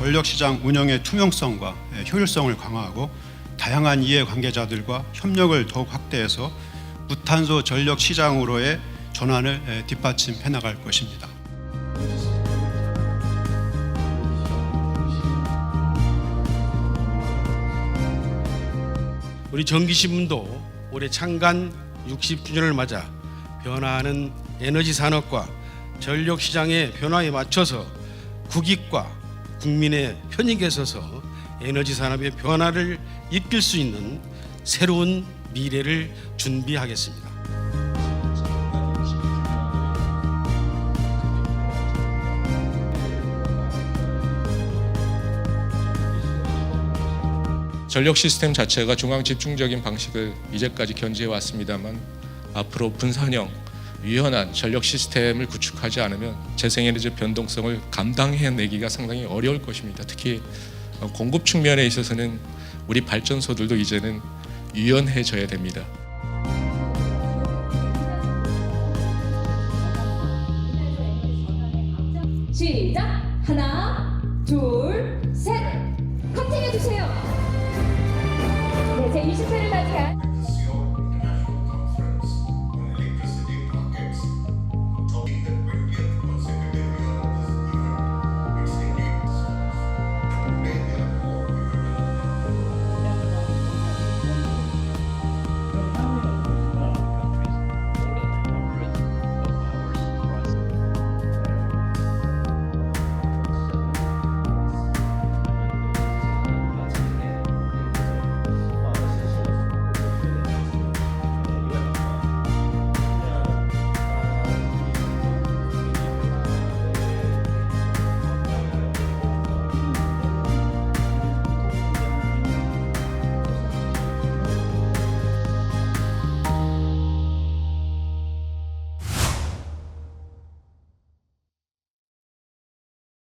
전력시장 운영의 투명성과 예, 효율성을 강화하고 다양한 이해관계자들과 협력을 더욱 확대해서 무탄소 전력 시장으로의 전환을 예, 뒷받침해 나갈 것입니다. 우리 전기신문도 올해 창간 60주년을 맞아 변화하는 에너지 산업과 전력 시장의 변화에 맞춰서 국익과 국민의 편익에 서서 에너지 산업의 변화를 이끌 수 있는 새로운 미래를 준비하겠습니다. 전력 시스템 자체가 중앙 집중적인 방식을 이제까지 견지해 왔습니다만 앞으로 분산형 유연한 전력 시스템을 구축하지 않으면 재생에너지 변동성을 감당해내기가 상당히 어려울 것입니다. 특히 어, 공급 측면에 있어서는 우리 발전소들도 이제는 유연해져야 됩니다. 시작! 하나, 둘, 셋! 커팅해 주세요. 네, 제 20회를 맞이한